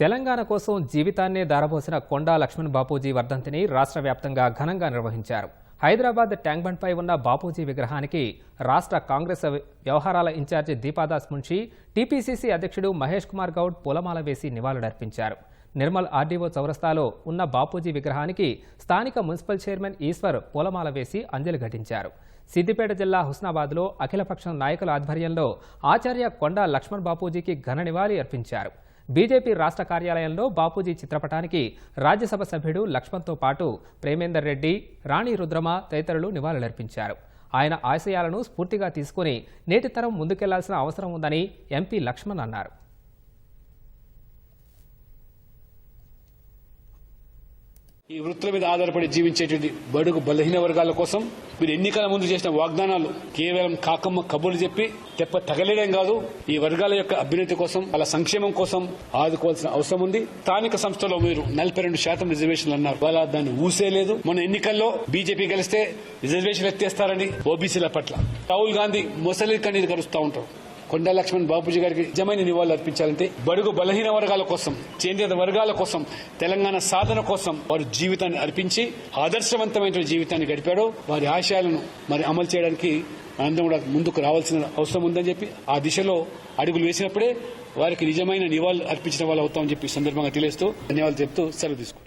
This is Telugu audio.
తెలంగాణ కోసం జీవితాన్నే దారబోసిన కొండా లక్ష్మణ్ బాపూజీ వర్ధంతిని రాష్ట్ర వ్యాప్తంగా ఘనంగా నిర్వహించారు. హైదరాబాద్ ట్యాంక్ బండ్పై ఉన్న బాపూజీ విగ్రహానికి రాష్ట్ర కాంగ్రెస్ వ్యవహారాల ఇన్ఛార్జి దీపాదాస్ మున్షి టీపీసీసీ అధ్యక్షుడు మహేష్ కుమార్ గౌడ్ పూలమాల వేసి నివాళులర్పించారు. నిర్మల్ ఆర్డీఓ చౌరస్తాలో ఉన్న బాపూజీ విగ్రహానికి స్థానిక మున్సిపల్ చైర్మన్ ఈశ్వర్ పూలమాల వేసి అంజలి ఘటించారు. సిద్దిపేట జిల్లా హుస్నాబాద్లో అఖిలపక్షం నాయకుల ఆధ్వర్యంలో ఆచార్య కొండా లక్ష్మణ్ బాపూజీకి ఘన నివాళి అర్పించారు. బీజేపీ రాష్ట్ర కార్యాలయంలో బాపూజీ చిత్రపటానికి రాజ్యసభ సభ్యుడు లక్ష్మణ్తో పాటు ప్రేమేందర్ రెడ్డి రాణి రుద్రమ తదితరులు నివాళులర్పించారు. ఆయన ఆశయాలను స్ఫూర్తిగా తీసుకుని నేటి తరం ముందుకెళ్ళాల్సిన అవసరం ఉందని ఎంపీ లక్ష్మణ్ అన్నారు. ఈ వృత్తుల మీద ఆధారపడి జీవించేటువంటి బడుగు బలహీన వర్గాల కోసం మీరు ఎన్నికల ముందు చేసిన వాగ్దానాలు కేవలం కాకమ్మ కబుర్లు చెప్పి తెప్ప తగలేయడం కాదు ఈ వర్గాల యొక్క అభ్యున్నతి కోసం వాళ్ళ సంక్షేమం కోసం ఆదుకోవాల్సిన అవసరం ఉంది. స్థానిక సంస్థలో మీరు నలభై రెండు శాతం రిజర్వేషన్లు అన్నారు. వాళ్ళ దాన్ని ఊసే లేదు మన ఎన్నికల్లో బీజేపీ గెలిస్తే రిజర్వేషన్ ఎత్తేస్తారని ఓబీసీల పట్ల. రాహుల్ గాంధీ ముసలి కన్నీరు కరుస్తూ ఉంటారు. కొండ లక్ష్మణ్ బాపూజీ గారికి నిజమైన నివాళులు అర్పించాలంటే బడుగు బలహీన వర్గాల కోసం చేంద్రిత వర్గాల కోసం తెలంగాణ సాధన కోసం వారు జీవితాన్ని అర్పించి ఆదర్శవంతమైన జీవితాన్ని గడిపాడు వారి ఆశయాలను మరి అమలు చేయడానికి మనందరం కూడా ముందుకు రావాల్సిన అవసరం ఉందని చెప్పి ఆ దిశలో అడుగులు వేసినప్పుడే వారికి నిజమైన నివాళులు అర్పించిన వాళ్ళు అవుతామని చెప్పి సందర్భంగా తెలియస్తూ ధన్యవాదాలు చెప్తూ సెలవు తీసుకుంటాం